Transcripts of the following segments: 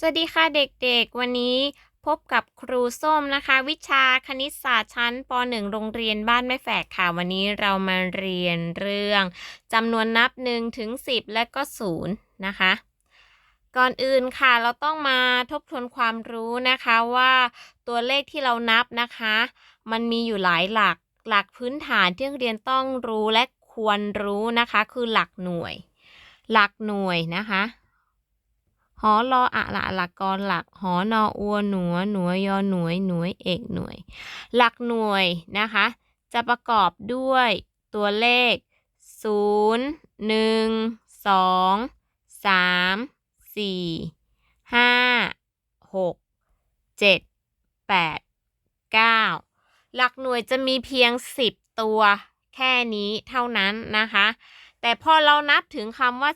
สวัสดีค่ะเด็กๆ วันนี้พบกับครูส้มนะคะ วิชาคณิตศาสตร์ชั้นป .1 โรงเรียนบ้านแม่แฝกค่ะ วันนี้เรามาเรียนเรื่องจำนวนนับ1ถึง10 และก็0นะคะ ก่อนอื่นค่ะเราต้องมาทบทวนความรู้นะคะว่าตัวเลขที่เรานับนะคะ มันมีอยู่หลายหลักหลักพื้นฐานที่นักเรียนต้องรู้และควรรู้นะคะ คือหลักหน่วย หลักหน่วยนะคะ หอรออะละหลักกรหลัก หอนออัวหนัวหนัวยอหน่วยหน่วยเอกหน่วย หลักหน่วยนะคะ จะประกอบด้วยตัวเลข 0 1 2 3 4 5 6 7 8 9 หลักหน่วยจะมีเพียง 10 ตัวแค่นี้เท่านั้นนะคะ แต่พอเรานับถึงคำว่า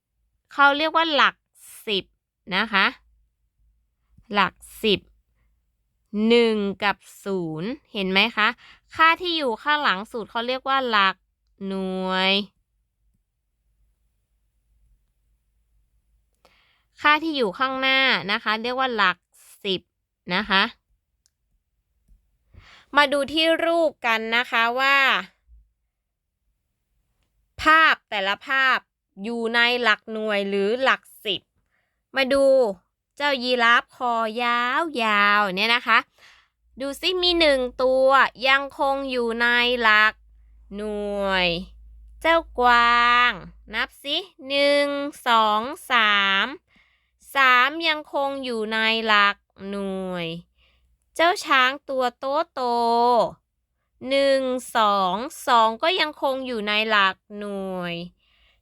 10 เขาเรียกว่าหลัก 10นะคะ หลัก10 1กับ0เห็นไหมคะ ค่าที่อยู่ข้างหลังสูตรเขาเรียกว่าหลักหน่วย ค่าที่อยู่ข้างหน้านะคะ เรียกว่าหลัก10นะคะ มาดูที่รูปกันนะคะว่า ภาพแต่ละภาพอยู่ในหลักหน่วยหรือหลักสิบ มาดูเจ้ายีราฟคอยาวยาวเนี่ยนะคะ ดูซิมีหนึ่งตัวยังคงอยู่ในหลัก หน่วย เจ้ากวาง นับสิหนึ่งสองสามสามยังคงอยู่ในหลักหน่วย เจ้าช้างตัวโตโตหนึ่งสองสองก็ยังคงอยู่ในหลักหน่วย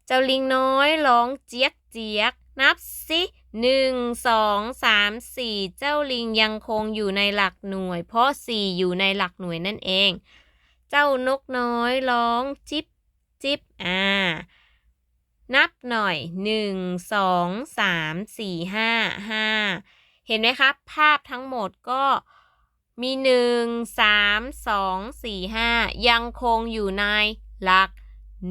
เจ้าลิงน้อยร้องเจี๊ยกเจี๊ยกนับสิ หนึ่งสองสามสี่เจ้าลิงยังคงอยู่ในหลักหน่วย เพราะสี่อยู่ในหลักหน่วยนั่นเอง เจ้านกน้อยร้องจิบจิบอ่า นับหน่อยหนึ่งสองสามสี่ห้าห้าเห็นไหมครับ ภาพทั้งหมดก็มีหนึ่งสามสองสี่ห้ายังคงอยู่ในหลัก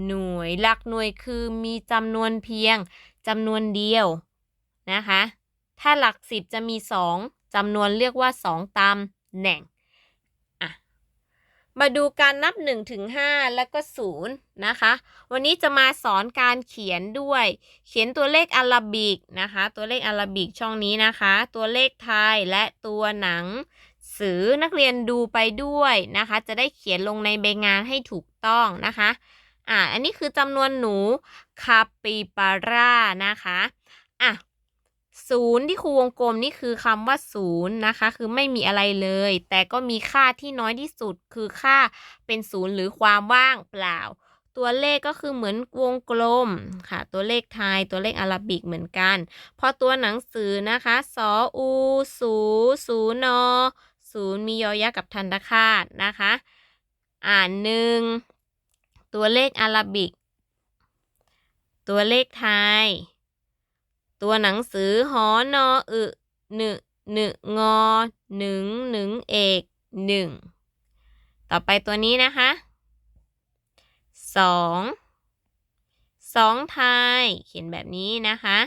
หน่วย หลักหน่วยคือมีจำนวนเพียงจำนวนเดียว นะคะ ถ้าหลักสิบจะมีสองจำนวนเรียกว่าสองตำแหน่งอะมาดูการนับ1ถึง5แล้วก็0นะคะ วันนี้จะมาสอนการเขียนด้วย เขียนตัวเลขอาราบิกนะคะ ตัวเลขอาราบิกช่องนี้นะคะ ตัวเลขไทยและตัวหนังสือนักเรียนดูไปด้วยนะคะ จะได้เขียนลงในใบงานให้ถูกต้องนะคะอ่าอันนี้คือจำนวนหนูคาปิบาร่านะคะอะ ศูนย์ที่ครูวงกลมนี่คือคำว่าศูนย์นะคะ คือไม่มีอะไรเลย แต่ก็มีค่าที่น้อยที่สุด คือค่าเป็นศูนย์หรือความว่างเปล่า ตัวเลขก็คือเหมือนวงกลมค่ะ ตัวเลขไทยตัวเลขอาราบิกเหมือนกัน พอตัวหนังสือนะคะสออูสูสูนอศูนย์มียอยักษ์กับทันตคาตนะคะ อ่านหนึ่งตัวเลขอาราบิก ตัวเลขไทย ตัวหนังสือหอนออึหนึหนึ่งงอหนึ่งหนึ่งเอกหนึ่งต่อไปตัวนี้นะคะสองสองไทยเขียนแบบนี้นะคะ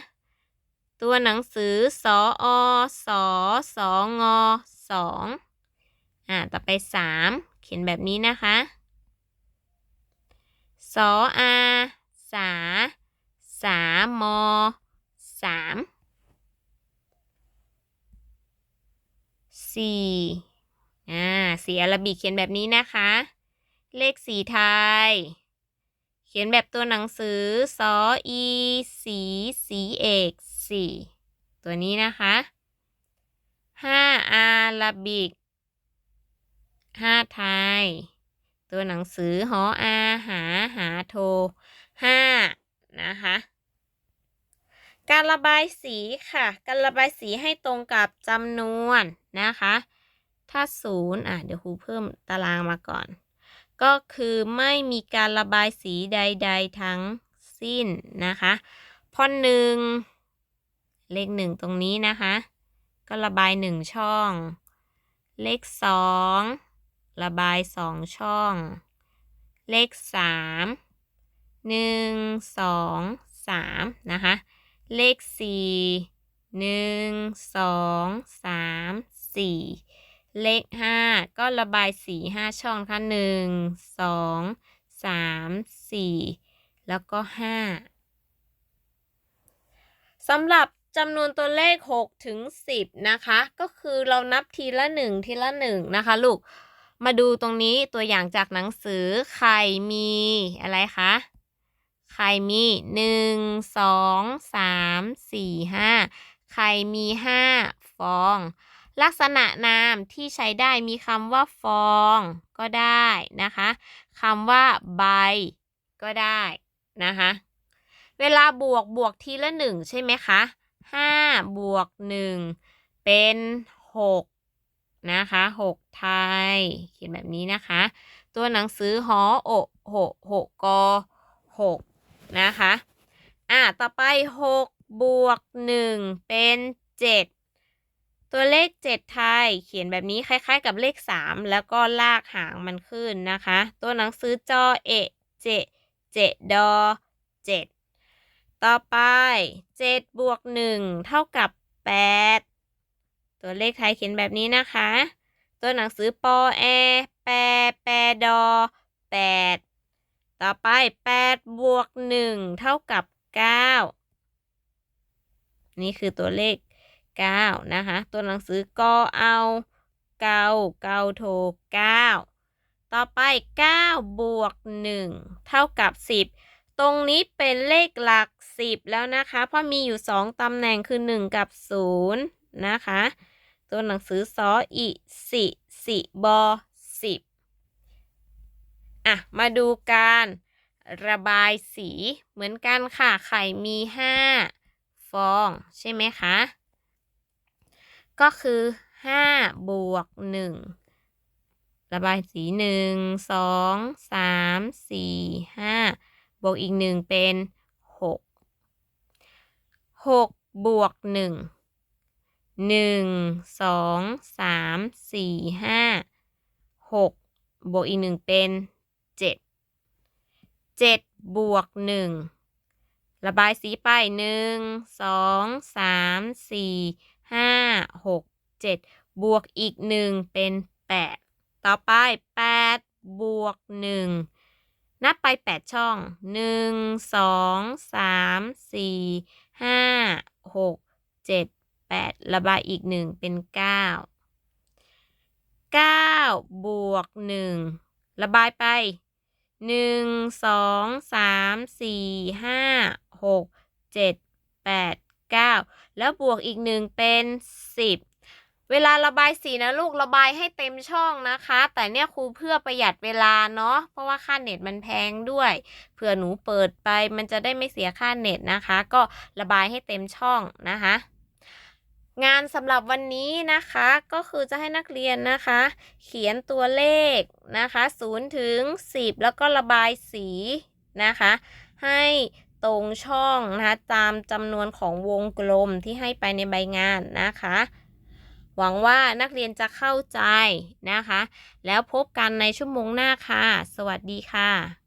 ตัวหนังสือสออสอสองอสองอ่าต่อไปสามเขียนแบบนี้นะคะสออาสาสามอ สามสี่อ่าสีอาราบิกเขียนแบบนี้นะคะ เลขสีไทย เขียนแบบตัวหนังสือสออีสีสีเอกสี่ตัวนี้นะคะห้าอาราบิกห้าไทย ตัวหนังสือหออาหาหาโทห้านะคะ การระบายสีค่ะ การระบายสีให้ตรงกับจำนวนนะคะ ถ้าศูนย์อะเดี๋ยวครูเพิ่มตารางมาก่อน ก็คือไม่มีการระบายสีใด ๆ ทั้งสิ้นนะคะพอหนึ่งเลขหนึ่งตรงนี้นะคะ ก็ระบายหนึ่งช่อง เลขสองระบายสองช่อง เลขสามหนึ่งสองสามนะคะ เลขสี่หนึ่งสองสามสี่เลขห้าก็ระบายสีห้าช่องค่ะหนึ่งสองสามสี่แล้วก็ห้าสำหรับจำนวนตัวเลข6ถึง10 นะคะ ก็คือเรานับทีละ 1 ทีละ 1 นะคะ ลูก มาดูตรงนี้ตัวอย่างจากหนังสือใครมีอะไรคะ รมีหนึ่งสองสามสี่ห้าใครมีห้าฟอง ลักษณะนามที่ใช้ได้มีคำว่าฟองก็ได้นะคะคำว่าใบก็ได้นะคะเวลาบวกบวกทีละหนึ่งใช่ไหมคะห้าบวกหนึ่งเป็นหกนะคะหกไทย เขียนแบบนี้นะคะ ตัวหนังสือหอโอหกหกกหก นะคะ อะต่อไปหกบวกหนึ่งเป็นเจ็ดตัวเลขเจ็ดไทย เขียนแบบนี้คล้ายๆกับเลขสามแล้วก็ลากหางมันขึ้นนะคะ ตัวหนังสือจอเอเจเจดอเจ็ดต่อไปเจ็ดบวกหนึ่งเท่ากับแปดตัวเลขไทยเขียนแบบนี้นะคะ ตัวหนังสือปอแอแปแปดอแปด ต่อไปแปดบวกหนึ่งเท่ากับเก้านี่คือตัวเลขเก้านะคะ ตัวหนังสือก็เอาเก้าเก้าโทเก้าต่อไปเก้าบวกหนึ่งเท่ากับสิบตรงนี้เป็นเลขหลักสิบแล้วนะคะ เพราะมีอยู่สองตำแหน่งคือหนึ่งกับศูนย์นะคะ ตัวหนังสือสออีสิสิบอสิบ อะ มาดูการระบายสีเหมือนกันค่ะ ไข่มีห้าฟอง ใช่ไหมคะ ก็คือห้าบวกหนึ่งระบายสีหนึ่งสองสามสี่ห้าบวกอีกหนึ่งเป็นหกหกบวกหนึ่งหนึ่งสองสามสี่ห้าหกบวกอีกหนึ่งเป็น เจ็ดบวกหนึ่งระบายสีไปหนึ่งสองสามสี่ห้าหกเจ็ดบวกอีกหนึ่งเป็นแปดต่อไปแปดบวกหนึ่งนับไปแปดช่องหนึ่งสองสามสี่ห้าหกเจ็ดแปดระบายอีกหนึ่งเป็นเก้าเก้าบวกหนึ่งระบายไป หนึ่งสองสามสี่ห้าหกเจ็ดแปดเก้าแล้วบวกอีกหนึ่งเป็นสิบเวลาระบายสีนะลูกระบายให้เต็มช่องนะคะ แต่เนี่ยครูเพื่อประหยัดเวลาเนาะเพราะว่าค่าเน็ตมันแพงด้วยเผื่อหนูเปิดไปมันจะได้ไม่เสียค่าเน็ตนะคะ ก็ระบายให้เต็มช่องนะคะ งานสำหรับวันนี้นะคะก็คือจะให้นักเรียนนะคะ เขียนตัวเลขนะคะ0ถึง10 แล้วก็ระบายสีนะคะ ให้ตรงช่องนะคะตามจำนวนของวงกลมที่ให้ไปในใบงานนะคะ หวังว่านักเรียนจะเข้าใจนะคะ แล้วพบกันในชั่วโมงหน้าค่ะ สวัสดีค่ะ